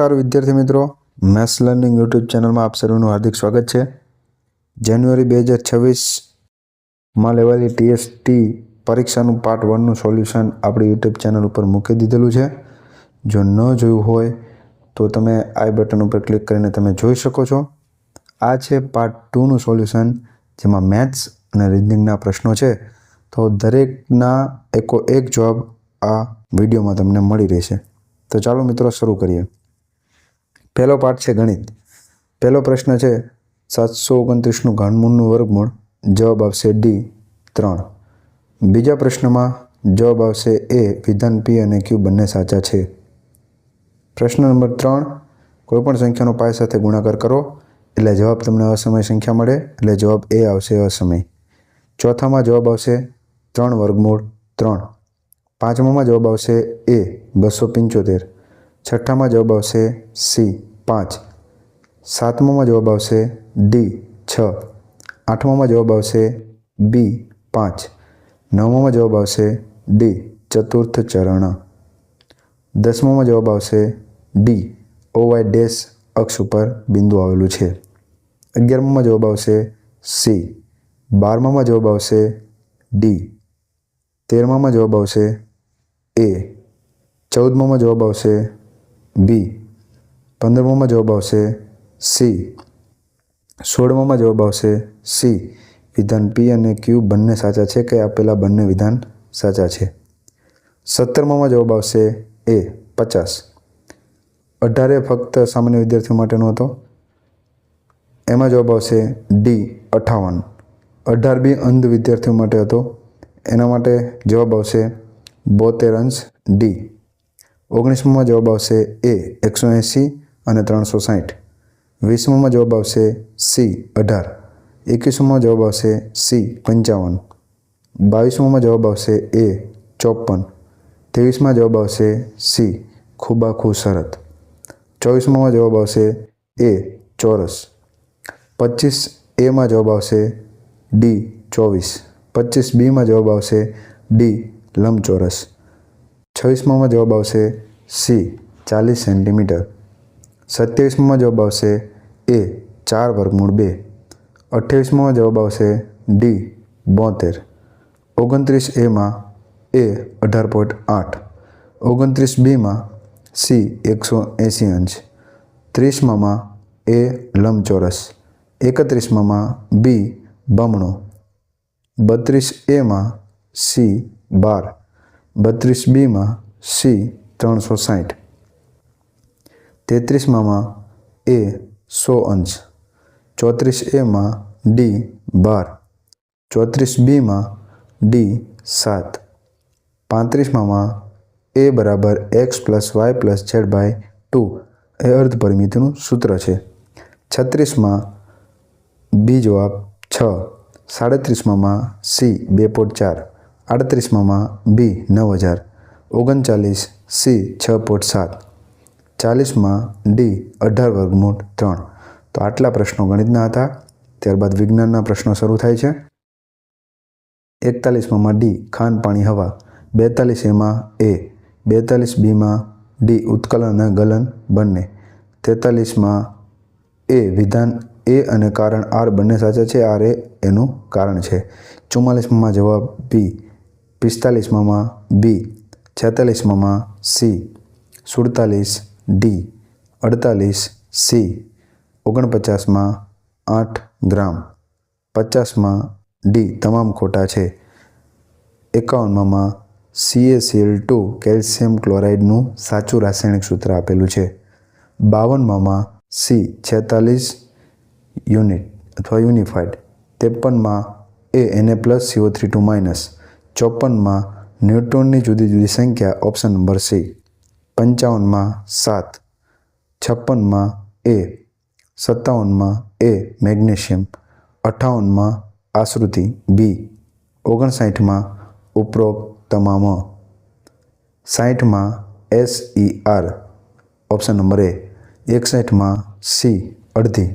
નમસ્કાર વિદ્યાર્થી મિત્રો. મેથ્સ લર્નિંગ યુટ્યુબ ચેનલમાં આપ સર્વેનું હાર્દિક સ્વાગત છે. જાન્યુઆરી બે હજાર છવ્વીસમાં લેવાયેલી ટીએસટી પરીક્ષાનું પાર્ટ વનનું સોલ્યુશન આપણી યુટ્યુબ ચેનલ ઉપર મૂકી દીધેલું છે. જો ન જોયું હોય તો તમે આઈ બટન ઉપર ક્લિક કરીને તમે જોઈ શકો છો. આ છે પાર્ટ ટુનું સોલ્યુશન જેમાં મેથ્સ અને રીઝનિંગના પ્રશ્નો છે. તો દરેકના એકો એક જવાબ આ વિડીયોમાં તમને મળી રહેશે. તો ચાલો મિત્રો શરૂ કરીએ. પહેલો પાઠ છે ગણિત. પહેલો પ્રશ્ન છે સાતસો ઓગણત્રીસનું ઘનમૂળનું વર્ગમૂળ. જવાબ આવશે ડી ત્રણ. બીજા પ્રશ્નમાં જવાબ આવશે એ વિધાન પી અને ક્યુ બંને સાચા છે. પ્રશ્ન નંબર ત્રણ, કોઈપણ સંખ્યાનો પાય સાથે ગુણાકાર કરો, એટલે જવાબ તમને અસમય સંખ્યા મળે, એટલે જવાબ એ આવશે અસમય. ચોથામાં જવાબ આવશે ત્રણ વર્ગમૂળ, ત્રણ. પાંચમામાં જવાબ આવશે એ બસો પંચોતેર. છઠ્ઠામાં જવાબ આવશે સી પાંચ. સાતમામાં જવાબ આવશે ડી, છ. આઠમામાં જવાબ આવશે બી, પાંચ. નવમામાં જવાબ આવશે ડી, ચતુર્થ ચરણ. દસમામાં જવાબ આવશે ડી, ઓવાય ડેશ અક્ષ ઉપર બિંદુ આવેલું છે. અગિયારમામાં જવાબ આવશે સી. બારમામાં જવાબ આવશે ડી. તેરમામાં જવાબ આવશે એ. ચૌદમામાં જવાબ આવશે બી. પંદરમામાં જવાબ આવશે સી. સોળમોમાં જવાબ આવશે સી. વિધાન પી અને ક્યુ બંને સાચા છે કે આપેલા બંને વિધાન સાચા છે? સત્તરમોમાં જવાબ આવશે એ, પચાસ. અઢારે ફક્ત સામાન્ય વિદ્યાર્થીઓ માટેનો હતો. એમાં જવાબ આવશે ડી, અઠાવન. અઢાર બી અંધ વિદ્યાર્થીઓ માટે હતો. એના માટે જવાબ આવશે બોતેર અંશ ડી. ઓગણીસમાં જવાબ આવશે એ, એકસો એંસી. અને ત્રણસો સાઠ વીસમાં જવાબ આવશે સી, અઢાર. એકવીસમાં જવાબ આવશે સી, પંચાવન. બાવીસમાં જવાબ આવશે એ ચોપન ત્રેવીસમાં જવાબ આવશે સી, ખૂબાખૂ શરત. ચોવીસમાં જવાબ આવશે એ, ચોરસ. પચીસ એમાં જવાબ આવશે ડી, ચોવીસ. પચીસ બીમાં જવાબ આવશે ડી, લંબચોરસ. છવ્વીસમાં જવાબ આવશે સી, ચાલીસ સેન્ટીમીટર. સત્યાવીસમાં જવાબ આવશે એ ચાર વર્ગમૂળ બે. અઠ્યાવીસમાં જવાબ આવશે ડી બોતેર. ઓગણત્રીસ એમાં એ અઢાર પોઈન્ટ આઠ. ઓગણત્રીસ બીમાં સી એકસો એંસી અંશ. ત્રીસમાં એ લંબચોરસ. એકત્રીસમાં બી બમણો. બત્રીસ એમાં સી બાર. બત્રીસ બીમાં સી ત્રણસો સાઠ તેત્રીસમાં એ સો અંશ. ચોત્રીસ એમાં ડી બાર. ચોત્રીસ બીમાં ડી સાત. પાંત્રીસમાં એ બરાબર X plus Y plus Z by two એ અર્ધ પરિમિતિનું સૂત્ર છે. છત્રીસમાં બી જવાબ છ. સાડત્રીસમાં સી બે પોઈન્ટ ચાર. આડત્રીસમાં બી નવ હજાર. ઓગણચાલીસ સી છ પોઈન્ટ સાત. ચાલીસમાં ડી, અઢાર વર્ગમૂળ ત્રણ. તો આટલા પ્રશ્નો ગણિતના હતા. ત્યારબાદ વિજ્ઞાનના પ્રશ્નો શરૂ થાય છે. એકતાલીસમાં ડી, ખાન પાણી હવા. બેતાલીસ એમાં એ. બેતાલીસ બીમાં ડી, ઉત્કલન અને ગલન બંને. તેતાલીસમાં એ વિધાન એ અને કારણ આર બંને સાચા છે. આર એ એનું કારણ છે. ચુમ્માલીસમાં જવાબ બી. પિસ્તાલીસમાં બી. છેતાલીસમાં સી. સુડતાલીસ ડી, અડતાલીસ, સી, ઓગણપચાસમાં આઠ ગ્રામ. પચાસમાં ડી તમામ ખોટા છે. એકાવનમાં સીએસીએલ ટુ કેલ્શિયમ ક્લોરાઇડનું સાચું રાસાયણિક સૂત્ર આપેલું છે. બાવનમાં સી છેતાલીસ યુનિટ અથવા યુનિફાઈડ ત્રેપનમાં એ એને plus CO three two minus. ચોપનમાં ન્યુટ્રોનની જુદી જુદી સંખ્યા ઓપ્શન નંબર સી. પંચાવનમાં સાત, છપ્પનમાં એ, સત્તાવનમાં એ મેગ્નેશિયમ, અઠ્ઠાવનમાં આશ્રુતિ બી, ઓગણસાઠમાં ઉપરોક્ત તમામ સાઠમાં S E R, option number A. એકસઠમાં C, અડધી.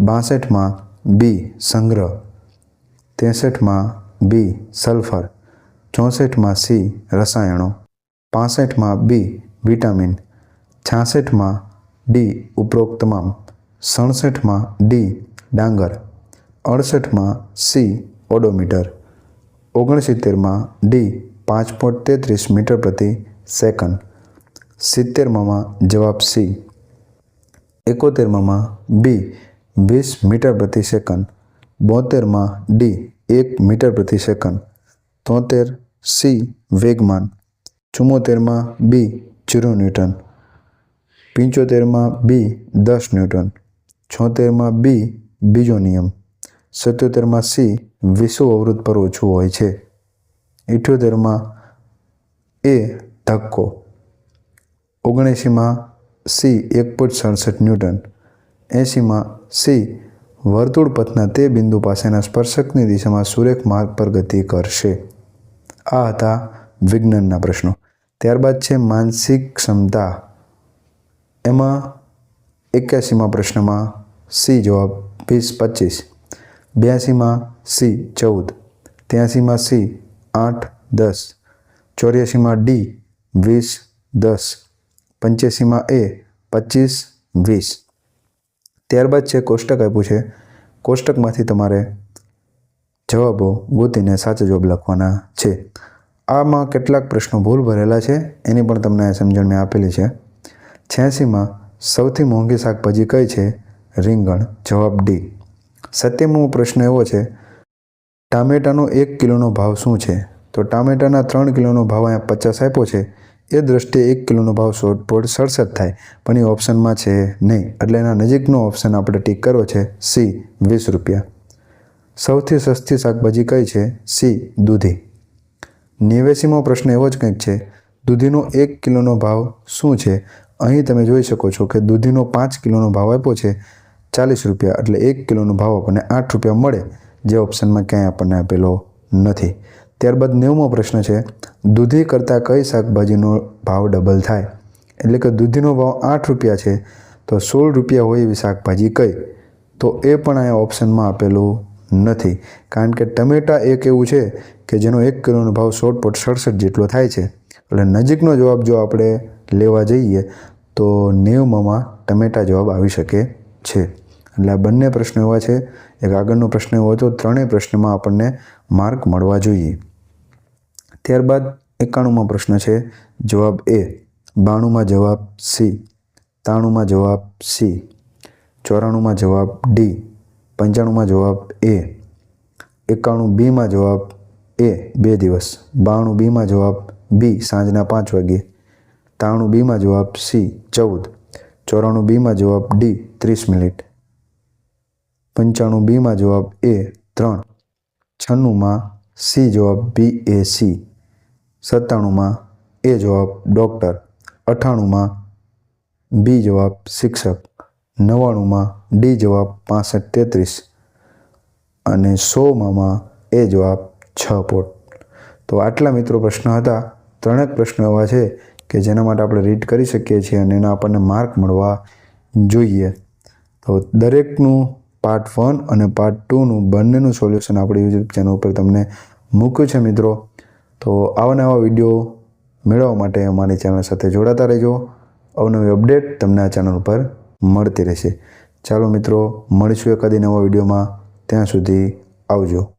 બાસઠમાં બી, સંગ્રહ. ત્રેસઠમાં બી, સલ્ફર. ચોસઠમાં સી, રસાયણો. પાસઠમાં બી વિટામિન છાસઠમાં ડી ઉપરોક્ત તમામ સડસઠમાં ડી ડાંગર, અડસઠમાં સી ઓડોમીટર, ઓગણસિત્તેરમાં ડી પાંચ પોઈન્ટ તેત્રીસ મીટર પ્રતિ સેકન્ડ, સિત્તેરમાં જવાબ સી, એકોતેરમાં બી વીસ મીટર પ્રતિ સેકન્ડ, બોતેરમાં ડી એક મીટર પ્રતિ સેકન્ડ, તોતેર સી વેગમાન ચુમ્મોતેરમાં બી જીરો ન્યૂટન. પંચોતેરમાં બી દસ ન્યૂટન. છોતેરમાં બી બીજો નિયમ સત્યોતેરમાં સી વિશ્વ અવરોધ પર ઓછું હોય છે. ઇઠ્યોતેરમાં એ ધક્કો. ઓગણએંસીમાં સી એક પોઈન્ટ સડસઠ ન્યૂટન. એંસીમાં સી વર્તુળ પથના તે બિંદુ પાસેના સ્પર્શકની દિશામાં સુરેખ માર્ગ પર ગતિ કરશે. આ હતા વિજ્ઞાનના પ્રશ્નો. ત્યારબાદ છે માનસિક ક્ષમતા. એમાં એક્યાસીમાં પ્રશ્નમાં સી જવાબ વીસ પચીસ. બ્યાસીમાં સી ચૌદ. ત્યાસીમાં સી આઠ દસ. ચોર્યાસીમાં ડી વીસ દસ. પંચ્યાસીમાં એ પચીસ વીસ. ત્યારબાદ છે કોષ્ટક આપ્યું છે. કોષ્ટકમાંથી તમારે જવાબો ગોતીને સાચો જવાબ લખવાના છે. આમાં કેટલાક પ્રશ્નો ભૂલ ભરેલા છે, એની પણ તમને સમજણ મેં આપેલી છે. છ્યાસીમાં, સૌથી મોંઘી શાકભાજી કઈ છે? રીંગણ. જવાબ ડી. સત્યમો પ્રશ્ન એવો છે, ટામેટાનો એક કિલોનો ભાવ શું છે? તો ટામેટાના ત્રણ કિલોનો ભાવ અહીંયા પચાસ આપ્યો છે. એ દ્રષ્ટિએ એક કિલોનો ભાવ પોઈન્ટ સડસઠ થાય, પણ એ ઓપ્શનમાં છે નહીં. એટલે એના નજીકનો ઓપ્શન આપણે ટીક કરવો છે, સી, વીસ રૂપિયા. સૌથી સસ્તી શાકભાજી કઈ છે? સી, દૂધી. નેવ્યાસીમો પ્રશ્ન એવો જ કંઈક છે, દૂધીનો એક કિલોનો ભાવ શું છે? અહીં તમે જોઈ શકો છો કે દૂધીનો પાંચ કિલોનો ભાવ આપ્યો છે, ચાલીસ રૂપિયા એટલે એક કિલોનો ભાવ આપણને આઠ રૂપિયા મળે, જે ઓપ્શનમાં ક્યાંય આપણને આપેલો નથી. ત્યારબાદ નેવમો પ્રશ્ન છે, દૂધી કરતાં કઈ શાકભાજીનો ભાવ ડબલ થાય? એટલે કે દૂધીનો ભાવ આઠ રૂપિયા છે, તો સોળ રૂપિયા હોય એવી શાકભાજી કઈ? તો એ પણ અહીંયા ઓપ્શનમાં આપેલું નથી. કારણ કે ટમેટા એક એવું છે કે જેનો એક કિલોનો ભાવ પોઈન્ટ સડસઠ જેટલો થાય છે. એટલે નજીકનો જવાબ જો આપણે લેવા જઈએ, તો નેવમાં ટમેટા જવાબ આવી શકે છે. એટલે આ બંને પ્રશ્નો એવા છે. એક આગળનો પ્રશ્ન એવો હતો, ત્રણેય પ્રશ્નમાં આપણને માર્ક મળવા જોઈએ. ત્યારબાદ એકાણુંમાં પ્રશ્ન છે, જવાબ એ. બાણુંમાં જવાબ સી. ત્રાણુંમાં જવાબ સી. ચોરાણુંમાં જવાબ ડી. પંચાણુંમાં જવાબ એ, એકાણું બીમાં જવાબ એ, બે દિવસ. બાણું બીમાં જવાબ બી સાંજના પાંચ વાગ્યે. ત્રાણું બીમાં જવાબ સી ચૌદ. ચોરાણું બીમાં જવાબ ડી ત્રીસ મિનિટ. પંચાણું બીમાં જવાબ એ ત્રણ. છન્નુંમાં સી જવાબ બી એ સી. સત્તાણુંમાં એ જવાબ ડૉક્ટર. અઠ્ઠાણુંમાં બી જવાબ શિક્ષક. નવ્વાણુંમાં ડી જવાબ પાસઠ તેત્રીસ અને સોમાં એ જવાબ છ પોટ તો આટલા મિત્રો પ્રશ્ન હતા. ત્રણેક પ્રશ્નો એવા છે કે જેના માટે આપણે રીડ કરી શકીએ છીએ અને એના આપણને માર્ક મળવા જોઈએ. તો દરેકનું પાર્ટ વન અને પાર્ટ ટુનું બંનેનું સોલ્યુશન આપણી યુટ્યુબ ચેનલ ઉપર તમને મૂક્યું છે મિત્રો. તો આવા નવા વીડિયો મેળવવા માટે અમારી ચેનલ સાથે જોડાતા રહેજો. અવનવી અપડેટ તમને આ ચેનલ ઉપર મળતી રહેશે. ચાલો મિત્રો મળીશું એકાદી નવા વિડીયોમાં. ત્યાં સુધી આવજો.